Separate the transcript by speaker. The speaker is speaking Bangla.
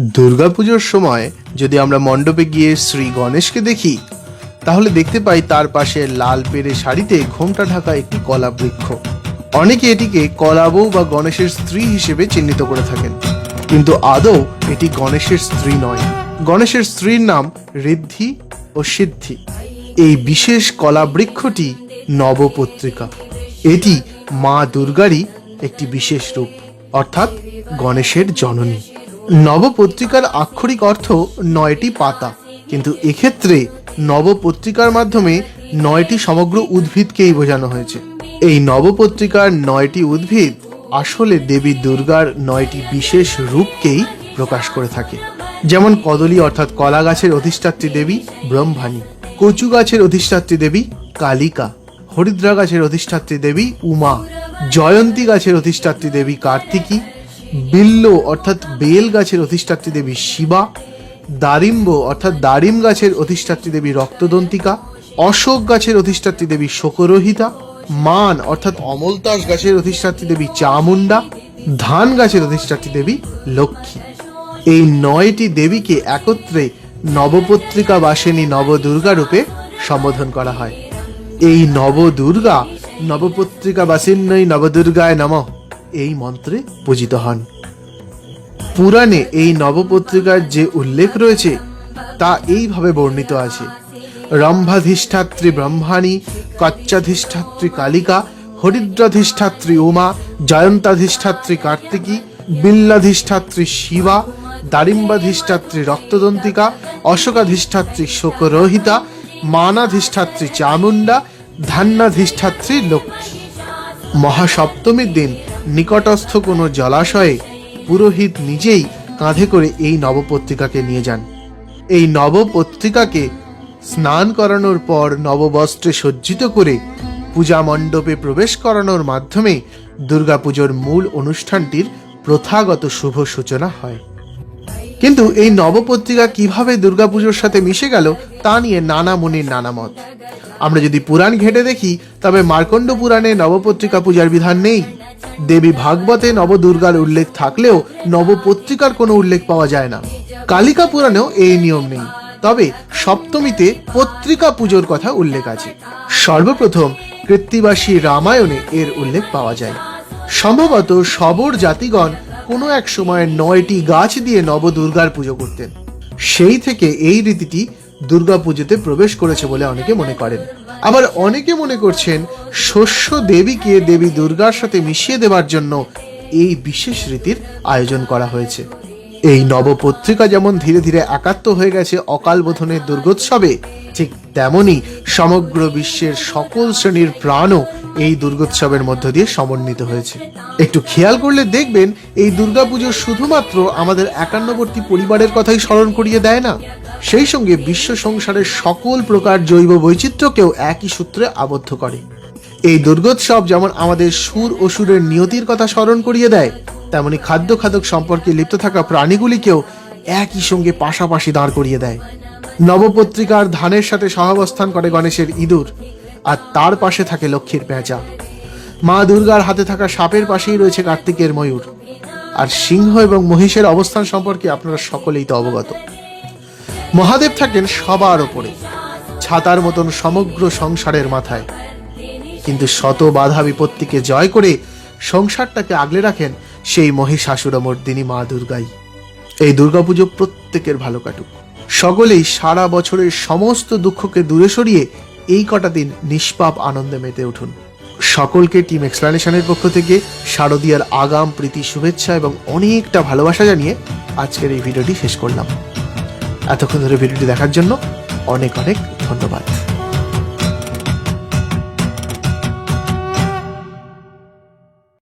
Speaker 1: দুর্গাপুজোর সময় যদি আমরা মণ্ডপে গিয়ে শ্রী গণেশকে দেখি, তাহলে দেখতে পাই তার পাশে লাল পেরে শাড়িতে ঘোমটা ঢাকা একটি কলা বৃক্ষ। অনেকে এটিকে কলাবউ বা গণেশের স্ত্রী হিসেবে চিহ্নিত করে থাকেন। কিন্তু আদৌ এটি গণেশের স্ত্রী নয়। গণেশের স্ত্রীর নাম ঋদ্ধি ও সিদ্ধি। এই বিশেষ কলা বৃক্ষটি নবপত্রিকা। এটি মা দুর্গারই একটি বিশেষ রূপ, অর্থাৎ গণেশের জননী। নবপত্রিকার আক্ষরিক অর্থ নয়টি পাতা। কিন্তু এক্ষেত্রে নবপত্রিকার মাধ্যমে নয়টি সমগ্র উদ্ভিদকেই বোঝানো হয়েছে। এই নবপত্রিকার নয়টি উদ্ভিদ আসলে দেবী দুর্গার নয়টি বিশেষ রূপকেই প্রকাশ করে থাকে। যেমন কদলী অর্থাৎ কলা গাছের অধিষ্ঠাত্রী দেবী ব্রহ্মাণী, কচু গাছের অধিষ্ঠাত্রী দেবী কালিকা, হরিদ্রা গাছের অধিষ্ঠাত্রী দেবী উমা, জয়ন্তী গাছের অধিষ্ঠাত্রী দেবী কার্তিকী বিল্ল, অর্থাৎ বেল গাছের অধিষ্ঠাত্রী দেবী শিবা, দারিম্ব, অর্থাৎ দারিম গাছের অধিষ্ঠাত্রী দেবী রক্তদন্তিকা, অশোক গাছের অধিষ্ঠাত্রী দেবী শোকরহিতা, মান, অর্থাৎ অমলতাস গাছের অধিষ্ঠাত্রী দেবী চামুন্ডা ধান গাছের অধিষ্ঠাত্রী দেবী লক্ষ্মী। এই নয়টি দেবীকে একত্রে নবপত্রিকা বাসিনী নবদুর্গা রূপে সম্বোধন করা হয়। এই নবদুর্গা নবপত্রিকা বাসিন্নই নবদুর্গায় নম। এই মন্ত্রে পূজিত হন। পুরাণে এই নবপত্রিকার যে উল্লেখ রয়েছে, তা এইভাবে বর্ণিত আছে। রম্ভাধিষ্ঠাত্রী ব্রহ্মাণী কচ্চাধিষ্ঠাত্রী কালিকা, হরিদ্রাধিষ্ঠাত্রী উমা, জয়ন্তাধিষ্ঠাত্রী কার্তিকী, বিল্লাধিষ্ঠাত্রী শিবা, দারিম্বাধিষ্ঠাত্রী রক্তদন্তিকা, অশোকাধিষ্ঠাত্রী শোকরহিতা, মানাধিষ্ঠাত্রী চামুন্ডা ধান্যাধিষ্ঠাত্রী লক্ষ্মী। মহাসপ্তমীর দিন নিকটস্থ কোনো জলাশয়ে পুরোহিত নিজেই কাঁধে করে এই নবপত্রিকাকে নিয়ে যান। এই নবপত্রিকাকে স্নান করানোর পর নববস্ত্রে সজ্জিত করে পূজা মণ্ডপে প্রবেশ করানোর মাধ্যমে দুর্গাপুজোর মূল অনুষ্ঠানটির প্রথাগত শুভ সূচনা হয়। কিন্তু এই নবপত্রিকা কীভাবে দুর্গাপুজোর সাথে মিশে গেল তা নিয়ে নানা মুনির নানা মত। আমরা যদি পুরাণ ঘেটে দেখি, তবে মার্কণ্ড পুরাণে নবপত্রিকা পূজার বিধান নেই। দেবী ভাগবতে নবদুর্গার উল্লেখ থাকলেও নবপত্রিকার কোনো উল্লেখ পাওয়া যায় না। কালিকা পুরাণেও এই নিয়ম নেই। তবে সপ্তমীতে পত্রিকা পুজোর কথা উল্লেখ আছে। সর্বপ্রথম কৃত্তিবাসী রামায়ণে এর উল্লেখ পাওয়া যায়। সম্ভবত সবর জাতিগণ কোনো এক সময় নয়টি গাছ দিয়ে নবদুর্গার পুজো করতেন। সেই থেকে এই রীতিটি দুর্গা পুজোতে প্রবেশ করেছে বলে অনেকে মনে করেন। আবার অনেকে মনে করছেন শস্য দেবীকে দেবী দুর্গার সাথে মিশিয়ে দেওয়ার জন্য এই বিশেষ রীতির আয়োজন করা হয়েছে। এই নবপত্রিকা যেমন ধীরে ধীরে একাত্ম হয়ে গেছে অকাল বোধনের দুর্গোৎসবে, ঠিক তেমনি সমগ্র বিশ্বের সকল শ্রেণির প্রাণও এই দুর্গোৎসবের মধ্য দিয়ে সমন্বিত হয়েছে। একটু খেয়াল করলে দেখবেন, এই দুর্গাপুজো শুধুমাত্র আমাদের একান্নবর্তী পরিবারের কথাই স্মরণ করিয়ে দেয় না। সেই সঙ্গে বিশ্ব সংসারের সকল প্রকার জৈব বৈচিত্র্যকেও একই সূত্রে আবদ্ধ করে। এই দুর্গোৎসব যেমন আমাদের সুর ও সুরের নিয়তির কথা স্মরণ করিয়ে দেয়, তেমনি খাদ্য খাদক সম্পর্কে লিপ্ত থাকা প্রাণীগুলিকেও একই সঙ্গে পাশাপাশি দাঁড় করিয়ে দেয়। নবপত্রিকার ধানের সাথে সহাবস্থান করে গণেশের ইঁদুর, আর তার পাশে থাকে লক্ষ্মীর পেঁচা। মা দুর্গার হাতে থাকা সাপের পাশেই রয়েছে কার্তিকের ময়ূর। আর সিংহ এবং মহিষের অবস্থান সম্পর্কে আপনারা সকলেই তো অবগত। মহাদেব থাকেন সবার ওপরে, ছাতার মতন সমগ্র সংসারের মাথায়। কিন্তু শত বাধা বিপত্তিকে জয় করে সংসারটাকে আগলে রাখেন সেই মহিষাসুরমর্দিনী মা দুর্গাই। এই দুর্গাপুজো প্রত্যেকের ভালো কাটুক। সকলেই সারা বছরের সমস্ত দুঃখকে দূরে সরিয়ে এই কটা দিন নিষ্পাপ আনন্দে মেতে উঠুন। সকলকে টিম এক্সপ্লানেশনের পক্ষ থেকে শারদীয়ার আগাম প্রীতি শুভেচ্ছা এবং অনেকটা ভালোবাসা জানিয়ে আজকের এই ভিডিওটি শেষ করলাম। এতক্ষণ ধরে ভিডিওটি দেখার জন্য অনেক অনেক ধন্যবাদ।